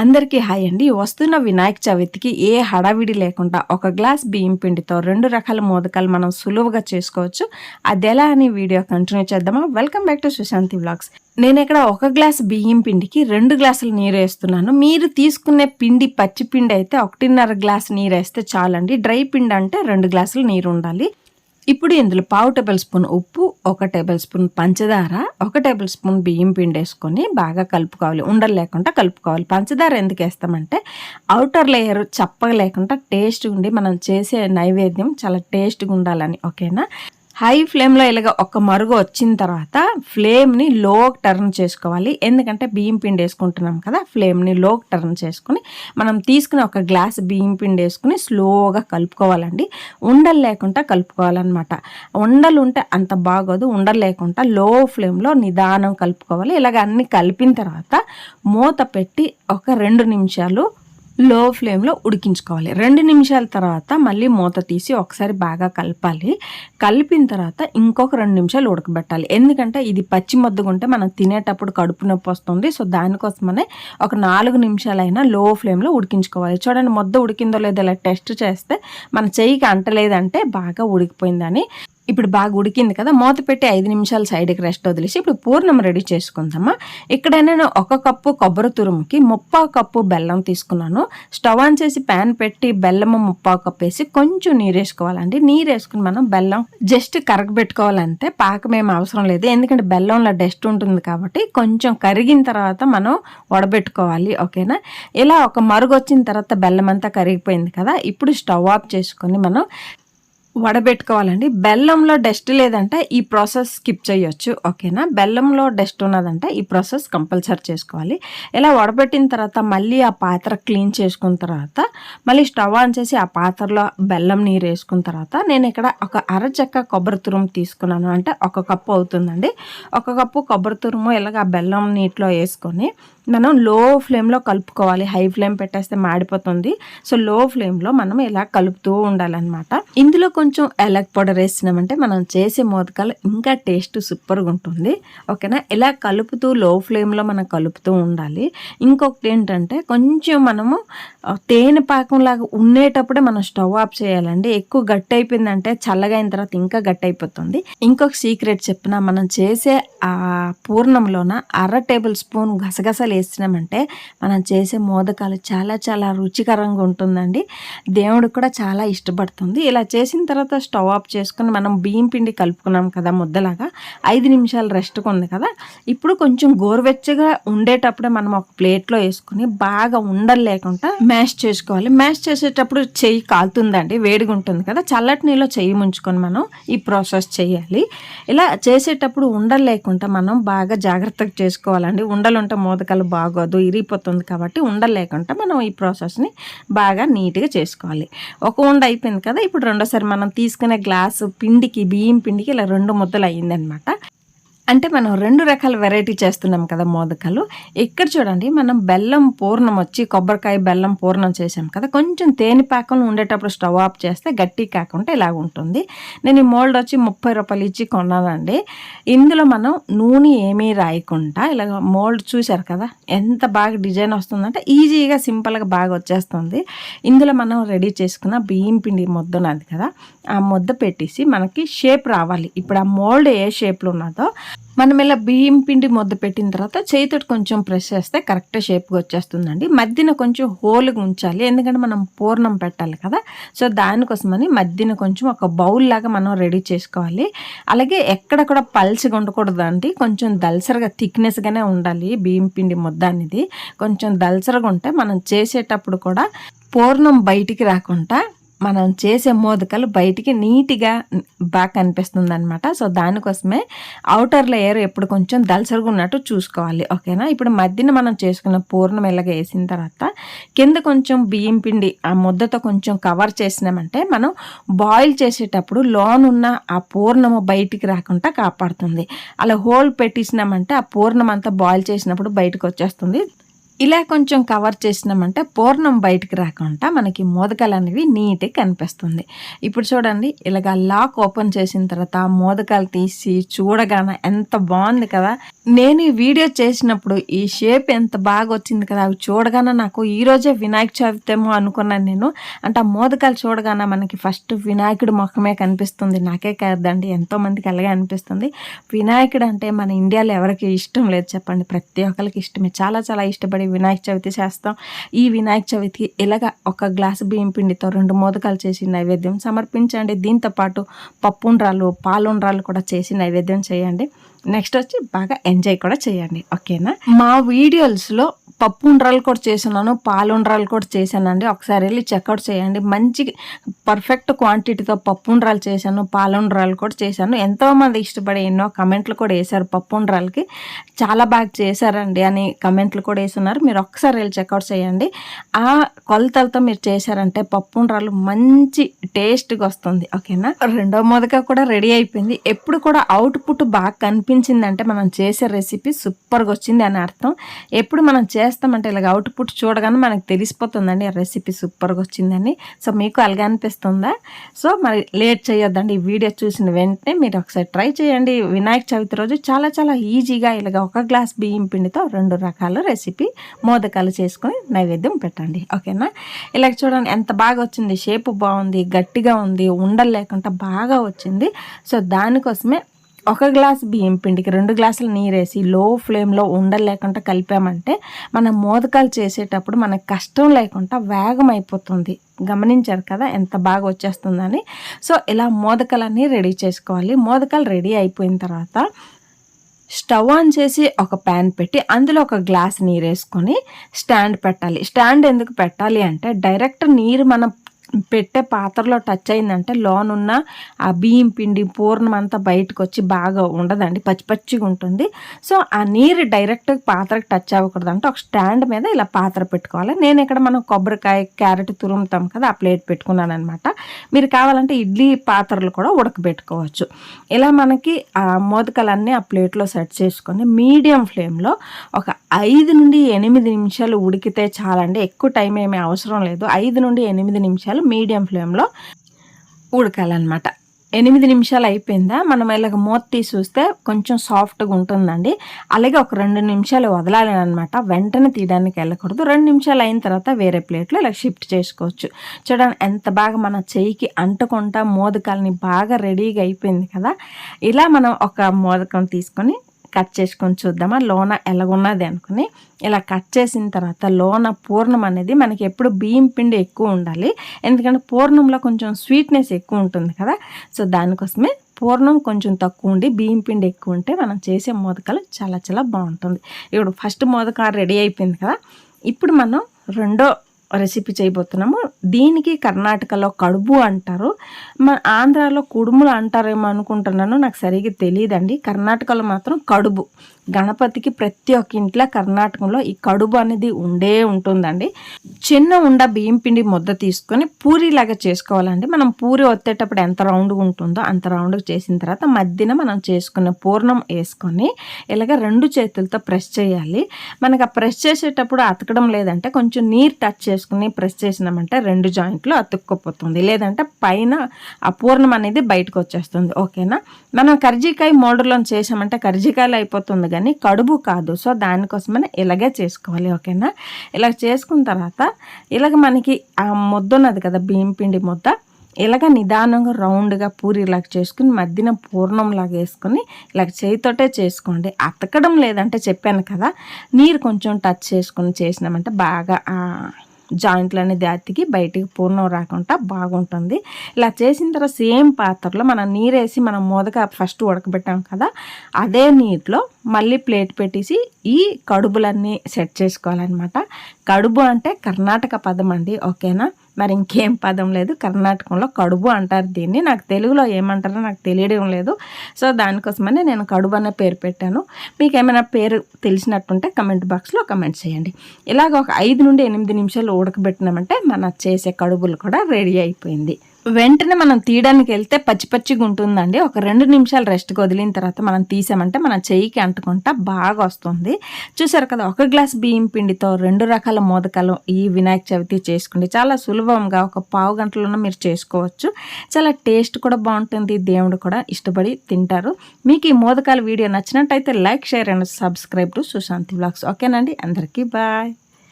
అందరికీ హాయ్ అండి. వస్తున్న వినాయక చవితికి ఏ హడావిడి లేకుండా ఒక గ్లాస్ బియ్యం పిండితో రెండు రకాల మోదకాలు మనం సులువుగా చేసుకోవచ్చు. అది ఎలా అని వీడియో కంటిన్యూ చేద్దామా? Welcome back to Sushanti blogs. నేను ఇక్కడ ఒక గ్లాస్ బియ్యం పిండికి రెండు గ్లాసులు నీరు వేస్తున్నాను. మీరు తీసుకునే పిండి పచ్చి పిండి అయితే ఒకటిన్నర గ్లాస్ నీరు వేస్తే చాలండి. డ్రై పిండి అంటే రెండు గ్లాసులు నీరు ఉండాలి. ఇప్పుడు ఇందులో పావు టేబుల్ స్పూన్ ఉప్పు ఒక టేబుల్ స్పూన్ పంచదార ఒక టేబుల్ స్పూన్ బియ్యం పిండి వేసుకొని బాగా కలుపుకోవాలి. ఉండలు లేకుండా కలుపుకోవాలి. పంచదార ఎందుకు వేస్తామంటే అవుటర్ లేయర్ చప్పగా లేకుండా టేస్ట్ ఉండి మనం చేసే నైవేద్యం చాలా టేస్ట్గా ఉండాలని ఓకేనా హై ఫ్లేమ్లో ఇలాగ ఒక మరుగు వచ్చిన తర్వాత ఫ్లేమ్ని లోకి టర్న్ చేసుకోవాలి. ఎందుకంటే బియ్యం పిండి వేసుకుంటున్నాం కదా ఫ్లేమ్ని లోకి టర్న్ చేసుకుని మనం తీసుకుని ఒక గ్లాస్ బియ్యం పిండి వేసుకుని స్లోగా కలుపుకోవాలండి. ఉండలు లేకుండా కలుపుకోవాలన్నమాట. ఉండలు ఉంటే అంత బాగోదు ఉండలు లేకుండా లో ఫ్లేమ్లో నిదానం కలుపుకోవాలి. ఇలాగ అన్ని కలిపిన తర్వాత మూత పెట్టి ఒక రెండు నిమిషాలు లో ఫ్లేమ్లో ఉడికించుకోవాలి. రెండు నిమిషాల తర్వాత మళ్ళీ మూత తీసి ఒకసారి బాగా కలపాలి. కలిపిన తర్వాత ఇంకొక రెండు నిమిషాలు ఉడకబెట్టాలి. ఎందుకంటే ఇది పచ్చి మొద్దుగుంటే మనం తినేటప్పుడు కడుపు నొప్పి వస్తుంది. సో దానికోసమనే ఒక నాలుగు నిమిషాలైనా లో ఫ్లేమ్లో ఉడికించుకోవాలి. చూడండి మొద్ద ఉడికిందో లేదో ఇలా టెస్ట్ చేస్తే మన చెయ్యికి అంటలేదంటే బాగా ఉడికిపోయిందని. ఇప్పుడు బాగా ఉడికింది కదా మూత పెట్టి ఐదు నిమిషాలు సైడ్కి రెస్ట్ వదిలేసి ఇప్పుడు పూర్ణం రెడీ చేసుకుందామా. ఇక్కడ నేను ఒక కప్పు కొబ్బరి తురుముకి ముప్పా కప్పు బెల్లం తీసుకున్నాను. స్టవ్ ఆన్ చేసి ప్యాన్ పెట్టి బెల్లము ముప్పా కప్పు వేసి కొంచెం నీరు వేసుకోవాలండి. నీరు వేసుకుని మనం బెల్లం జస్ట్ కరగబెట్టుకోవాలంటే పాకం ఏం అవసరం లేదు. ఎందుకంటే బెల్లంలో డస్ట్ ఉంటుంది కాబట్టి కొంచెం కరిగిన తర్వాత మనం వడబెట్టుకోవాలి ఓకేనా? ఇలా ఒక మరుగు వచ్చిన తర్వాత బెల్లం అంతా కరిగిపోయింది కదా ఇప్పుడు స్టవ్ ఆఫ్ చేసుకొని మనం వడబెట్టుకోవాలండి. బెల్లంలో డస్ట్ లేదంటే ఈ ప్రాసెస్ స్కిప్ చేయొచ్చు. ఓకేనా? బెల్లంలో డస్ట్ ఉన్నదంటే ఈ ప్రాసెస్ కంపల్సరీ చేసుకోవాలి. ఇలా వడబెట్టిన తర్వాత మళ్ళీ ఆ పాత్ర క్లీన్ చేసుకున్న తర్వాత మళ్ళీ స్టవ్ ఆన్ చేసి ఆ పాత్రలో బెల్లం నీరు వేసుకున్న తర్వాత నేను ఇక్కడ ఒక అరచెక్క కొబ్బరి తురుము తీసుకున్నాను. అంటే ఒక కప్పు అవుతుందండి. ఒక కప్పు కొబ్బరి తురుము ఇలాగ బెల్లం నీటిలో వేసుకొని మనం లో ఫ్లేమ్లో కలుపుకోవాలి. హై ఫ్లేమ్ పెట్టేస్తే మాడిపోతుంది. సో లో ఫ్లేమ్లో మనం ఇలా కలుపుతూ ఉండాలన్నమాట. ఇందులో కొంచెం కొంచెం ఎలక్ పౌడర్ వేసినామంటే మనం చేసే మోదకాలు ఇంకా టేస్ట్ సూపర్గా ఉంటుంది. ఓకేనా? ఇలా కలుపుతూ లో ఫ్లేమ్లో మనం కలుపుతూ ఉండాలి. ఇంకొకటి ఏంటంటే కొంచెం మనము తేనె పాకంలాగా ఉండేటప్పుడే మనం స్టవ్ ఆఫ్ చేయాలండి. ఎక్కువ గట్టి అయిపోయిందంటే చల్లగా అయిన తర్వాత ఇంకా గట్టి అయిపోతుంది ఇంకొక సీక్రెట్ చెప్పిన మనం చేసే ఆ పూర్ణంలోన అర టేబుల్ స్పూన్ గసగసలు వేసినామంటే మనం చేసే మోదకాలు చాలా చాలా రుచికరంగా ఉంటుందండి. దేవుడు కూడా చాలా ఇష్టపడుతుంది. ఇలా చేసిన తర్వాత తర్వాత స్టవ్ ఆఫ్ చేసుకుని మనం బియ్యం పిండి కలుపుకున్నాం కదా ముద్దలాగా ఐదు నిమిషాలు రెస్ట్గా ఉంది కదా. ఇప్పుడు కొంచెం గోరువెచ్చగా ఉండేటప్పుడే మనం ఒక ప్లేట్లో వేసుకుని బాగా ఉండలు లేకుండా మ్యాష్ చేసుకోవాలి. మ్యాష్ చేసేటప్పుడు చెయ్యి కాలుతుందండి వేడిగా ఉంటుంది కదా. చల్లటి నీళ్ళు చెయ్యి ముంచుకొని మనం ఈ ప్రాసెస్ చేయాలి. ఇలా చేసేటప్పుడు ఉండలు లేకుండా మనం బాగా జాగ్రత్తగా చేసుకోవాలండి. ఉండలు ఉంటే మోదకాలు బాగోదు ఇరిగిపోతుంది కాబట్టి ఉండలేకుండా మనం ఈ ప్రాసెస్ని బాగా నీట్గా చేసుకోవాలి. ఒక ఉండ అయిపోయింది కదా ఇప్పుడు రెండోసారి మనం తీసుకునే గ్లాసు పిండికి బియ్యం పిండికి ఇలా రెండు ముద్దలు అయ్యిందనమాట అంటే మనం రెండు రకాల వెరైటీ చేస్తున్నాం కదా మోదకాలు. ఇక్కడ చూడండి మనం బెల్లం పూర్ణం వచ్చి కొబ్బరికాయ బెల్లం పూర్ణం చేసాం కదా కొంచెం తేనె పాకం ఉండేటప్పుడు స్టవ్ ఆఫ్ చేస్తే గట్టి కాకుండా ఇలా ఉంటుంది. నేను ఈ మోల్డ్ వచ్చి ముప్పై రూపాయలు ఇచ్చి కొన్నానండి. ఇందులో మనం నూనె ఏమీ రాయకుండా ఇలా మోల్డ్ చూశారు కదా ఎంత బాగా డిజైన్ వస్తుందంటే ఈజీగా సింపుల్గా బాగా వచ్చేస్తుంది. ఇందులో మనం రెడీ చేసుకున్న బియ్యం పిండి ముద్దనది కదా ఆ ముద్ద పెట్టేసి మనకి షేప్ రావాలి. ఇప్పుడు ఆ మోల్డ్ ఏ షేప్లో ఉన్నదో మనం ఇలా బియ్యం పిండి ముద్ద పెట్టిన తర్వాత చేతితో కొంచెం ప్రెస్ చేస్తే కరెక్ట్ షేప్గా వచ్చేస్తుందండి. మధ్యన కొంచెం హోల్గా ఉంచాలి. ఎందుకంటే మనం పూర్ణం పెట్టాలి కదా. సో దానికోసమని మధ్యన కొంచెం ఒక బౌల్ లాగా మనం రెడీ చేసుకోవాలి. అలాగే ఎక్కడ కూడా పల్చిగా ఉండకూడదండి. కొంచెం దల్సరగా థిక్నెస్గానే ఉండాలి బియ్యం పిండి ముద్ద అనేది. కొంచెం దల్సరగా ఉంటే మనం చేసేటప్పుడు కూడా పూర్ణం బయటికి రాకుండా మనం చేసే మోదకలు బయటికి నీట్గా బాగా కనిపిస్తుంది అనమాట సో దానికోసమే అవుటర్ లేయర్ ఎప్పుడు కొంచెం దలసరిగా ఉన్నట్టు చూసుకోవాలి. ఓకేనా? ఇప్పుడు మధ్యన మనం చేసుకున్న పూర్ణం ఇలాగ వేసిన తర్వాత కింద కొంచెం బియ్యం పిండి ఆ ముద్దతో కొంచెం కవర్ చేసినామంటే మనం బాయిల్ చేసేటప్పుడు లోనున్న ఆ పూర్ణము బయటికి రాకుండా కాపాడుతుంది. అలా హోల్ పెట్టించినామంటే ఆ పూర్ణం అంతా బాయిల్ చేసినప్పుడు బయటకు వచ్చేస్తుంది. ఇలా కొంచెం కవర్ చేసినామంటే పూర్ణం బయటికి రాకుండా మనకి మోదకాలు అనేవి నీట్గా కనిపిస్తుంది. ఇప్పుడు చూడండి ఇలాగ లాక్ ఓపెన్ చేసిన తర్వాత మోదకాలు తీసి చూడగానే ఎంత బాగుంది కదా. నేను ఈ వీడియో చేసినప్పుడు ఈ షేప్ ఎంత బాగా వచ్చింది కదా అవి చూడగానే నాకు ఈరోజే వినాయక చవితేమో అనుకున్నాను నేను. అంటే ఆ మోదకాలు చూడగానే మనకి ఫస్ట్ వినాయకుడి ముఖమే కనిపిస్తుంది. నాకే కాదండి ఎంతోమందికి అలాగే అనిపిస్తుంది. వినాయకుడు అంటే మన ఇండియాలో ఎవరికి ఇష్టం లేదు చెప్పండి. ప్రతి ఒక్కరికి ఇష్టమే. చాలా చాలా ఇష్టపడి వినాయక చవితి చేస్తాం. ఈ వినాయక చవితికి ఇలాగ ఒక గ్లాసు బియ్యం పిండితో రెండు మోదకాలు చేసి నైవేద్యం సమర్పించండి. దీంతో పాటు పప్పుండ్రాలు పాలుండ్రాలు కూడా చేసి నైవేద్యం చేయండి. నెక్స్ట్ వచ్చి బాగా ఎంజాయ్ కూడా చేయండి. ఓకేనా? మా వీడియోస్లో పప్పు ఉండ్రాలు కూడా చేస్తున్నాను పాలు ఉండ్రాలు కూడా చేశానండి. ఒకసారి వెళ్ళి చెక్అవుట్ చేయండి. మంచి పర్ఫెక్ట్ క్వాంటిటీతో పప్పు ఉండ్రాలు చేశాను పాలు ఉండ్రాలు కూడా చేశాను. ఎంతోమంది ఇష్టపడి ఎన్నో కమెంట్లు కూడా వేశారు పప్పు ఉండ్రాలకి చాలా బాగా చేశారండి అని కమెంట్లు కూడా వేస్తున్నారు. మీరు ఒకసారి వెళ్ళి చెక్అవుట్ చేయండి. ఆ కొలతలతో మీరు చేశారంటే పప్పు ఉండ్రాలు మంచి టేస్ట్గా వస్తుంది. ఓకేనా? రెండో మొదక కూడా రెడీ అయిపోయింది. ఎప్పుడు కూడా అవుట్పుట్ బాగా కనిపించింది అనిపించిందంటే మనం చేసే రెసిపీ సూపర్గా వచ్చింది అని అర్థం. ఎప్పుడు మనం చేస్తామంటే ఇలాగ అవుట్పుట్ చూడగానే మనకు తెలిసిపోతుందండి ఆ రెసిపీ సూపర్గా వచ్చిందని సో మీకు అలాగే అనిపిస్తుందా? సో మరి లేట్ చేయొద్దండి ఈ వీడియో చూసిన వెంటనే మీరు ఒకసారి ట్రై చేయండి. వినాయక చవితి రోజు చాలా చాలా ఈజీగా ఇలాగ ఒక గ్లాస్ బియ్యం పిండితో రెండు రకాల రెసిపీ మోదకాలు చేసుకొని నైవేద్యం పెట్టండి. ఓకేనా? ఇలాగ చూడండి ఎంత బాగా వచ్చింది. షేపు బాగుంది గట్టిగా ఉంది ఉండలు లేకుండా బాగా వచ్చింది. సో దానికోసమే ఒక గ్లాస్ బియ్యం పిండికి రెండు గ్లాసులు నీరేసి లో ఫ్లేమ్లో ఉండలేకుండా కలిపామంటే మనం మోదకాలు చేసేటప్పుడు మనకు కష్టం లేకుండా వేగం అయిపోతుంది గమనించారు కదా ఎంత బాగా వచ్చేస్తుందని. సో ఇలా మోదకాలన్నీ రెడీ చేసుకోవాలి. మోదకాలు రెడీ అయిపోయిన తర్వాత స్టవ్ ఆన్ చేసి ఒక ప్యాన్ పెట్టి అందులో ఒక గ్లాస్ నీరు వేసుకొని స్టాండ్ పెట్టాలి. స్టాండ్ ఎందుకు పెట్టాలి అంటే డైరెక్ట్ నీరు మనం పెట్టే పాత్రలో టచ్ అయిందంటే లోనున్న ఆ బియ్యం పిండి పూర్ణం అంతా బయటకు వచ్చి బాగా ఉండదండి. పచ్చి పచ్చిగా ఉంటుంది. సో ఆ నీరు డైరెక్ట్ పాత్రకు టచ్ అవ్వకూడదు. అంటే ఒక స్టాండ్ మీద ఇలా పాత్ర పెట్టుకోవాలి. నేను ఇక్కడ మనం కొబ్బరికాయ క్యారెట్ తురుముతాం కదా ఆ ప్లేట్ పెట్టుకున్నాను అనమాట మీరు కావాలంటే ఇడ్లీ పాత్రలు కూడా ఉడకబెట్టుకోవచ్చు. ఇలా మనకి ఆ మోదకాలన్నీ ఆ ప్లేట్లో సెట్ చేసుకొని మీడియం ఫ్లేమ్లో ఒక ఐదు నుండి ఎనిమిది నిమిషాలు ఉడికితే చాలండి. ఎక్కువ టైం ఏమీ అవసరం లేదు. ఐదు నుండి ఎనిమిది నిమిషాలు మీడియం ఫ్లేమ్లో ఉడకాలన్నమాట. ఎనిమిది నిమిషాలు అయిపోయిందా? మనం ఇలాగ మూత తీసి చూస్తే కొంచెం సాఫ్ట్గా ఉంటుందండి. అలాగే ఒక రెండు నిమిషాలు వదలాలి అనమాట వెంటనే తీయడానికి వెళ్ళకూడదు. రెండు నిమిషాలు అయిన తర్వాత వేరే ప్లేట్లో ఇలా షిఫ్ట్ చేసుకోవచ్చు. చూడండి ఎంత బాగా మన చెయ్యికి అంటుకుంటా మోదకాలని బాగా రెడీగా అయిపోయింది కదా. ఇలా మనం ఒక మోదకం తీసుకొని కట్ చేసుకొని చూద్దామా. లోన ఎలాగున్నది అనుకుని ఇలా కట్ చేసిన తర్వాత లోన పూర్ణం అనేది మనకి ఎప్పుడు బియ్యం పిండి ఎక్కువ ఉండాలి. ఎందుకంటే పూర్ణంలో కొంచెం స్వీట్నెస్ ఎక్కువ ఉంటుంది కదా. సో దానికోసమే పూర్ణం కొంచెం తక్కువ ఉండి బియ్యం పిండి ఎక్కువ ఉంటే మనం చేసే మోదకాలు చాలా చాలా బాగుంటుంది. ఇప్పుడు ఫస్ట్ మోదక రెడీ అయిపోయింది కదా. ఇప్పుడు మనం రెండో రెసిపీ చేయబోతున్నాము. దీనికి కర్ణాటకలో కడుబు అంటారు. మన ఆంధ్రాలో కుడుములు అంటారేమో అనుకుంటున్నాను. నాకు సరిగ్గా తెలియదండి కర్ణాటకలో మాత్రం కడుబు. గణపతికి ప్రతి ఒక్క ఇంట్లో కర్ణాటకలో ఈ కడుబు అనేది ఉండే ఉంటుందండి. చిన్న ఉండ బియ్యం పిండి ముద్ద తీసుకొని పూరిలాగా చేసుకోవాలండి. మనం పూరి ఒత్తేటప్పుడు ఎంత రౌండ్గా ఉంటుందో అంత రౌండ్గా చేసిన తర్వాత మధ్యన మనం చేసుకున్న పూర్ణం వేసుకొని ఇలాగ రెండు చేతులతో ప్రెస్ చేయాలి. మనకు ఆ ప్రెస్ చేసేటప్పుడు అతకడం లేదంటే కొంచెం నీరు టచ్ చేసుకుని ప్రెస్ చేసినామంటే రెండు జాయింట్లు అతుక్కుపోతుంది. లేదంటే పైన ఆ పూర్ణం అనేది బయటకు వచ్చేస్తుంది. ఓకేనా మనం కర్జీకాయ మోడల్లో చేసామంటే కర్జీకాయలు అయిపోతుంది కానీ కడుపు కాదు. సో దానికోసమని ఇలాగే చేసుకోవాలి. ఓకేనా ఇలా చేసుకున్న తర్వాత ఇలాగ మనకి ఆ ముద్ద ఉన్నది కదా బియ్యం పిండి ముద్ద ఇలాగ నిదానంగా రౌండ్గా పూరిలాగా చేసుకుని మధ్యన పూర్ణంలాగా వేసుకొని ఇలాగ చేయితోటే చేసుకోండి. అతకడం లేదంటే చెప్పాను కదా నీరు కొంచెం టచ్ చేసుకుని చేసినామంటే బాగా జాయింట్లు అనేది అతికి బయటికి పూర్ణం రాకుండా బాగుంటుంది. ఇలా చేసిన తర్వాత సేమ్ పాత్రలో మనం నీరేసి మనం మోదక ఫస్ట్ ఉడకబెట్టాం కదా అదే నీటిలో మళ్ళీ ప్లేట్ పెట్టేసి ఈ కడుబులన్నీ సెట్ చేసుకోవాలన్నమాట. కడుబు అంటే కర్ణాటక పదం అండి ఓకేనా? మరి ఇంకేం పదం లేదు. కర్ణాటకంలో కడుబు అంటారు దీన్ని. నాకు తెలుగులో ఏమంటారో నాకు తెలియడం లేదు. సో దానికోసమనే నేను కడుబు అనే పేరు పెట్టాను. మీకు ఏమైనా పేరు తెలిసినట్టుంటే కమెంట్ బాక్స్లో కమెంట్ చేయండి. ఇలాగ ఒక ఐదు నుండి ఎనిమిది నిమిషాలు ఉడకబెట్టినామంటే మన చేసే కడుబులు కూడా రెడీ అయిపోయింది. వెంటనే మనం తీయడానికి వెళ్తే పచ్చి పచ్చిగా ఉంటుందండి. ఒక రెండు నిమిషాలు రెస్ట్కి వదిలిన తర్వాత మనం తీసామంటే మన చెయ్యికి అంటుకుంటా బాగా వస్తుంది. చూసారు కదా ఒక గ్లాస్ బియ్యం పిండితో రెండు రకాల మోదకాలు ఈ వినాయక చవితి చేసుకోండి చాలా సులభంగా ఒక పావు గంటలోనే మీరు చేసుకోవచ్చు. చాలా టేస్ట్ కూడా బాగుంటుంది దేవుడు కూడా ఇష్టపడి తింటారు. మీకు ఈ మోదకాల వీడియో నచ్చినట్టయితే like share and subscribe to Sushanti blogs. ఓకేనండి అందరికీ బాయ్.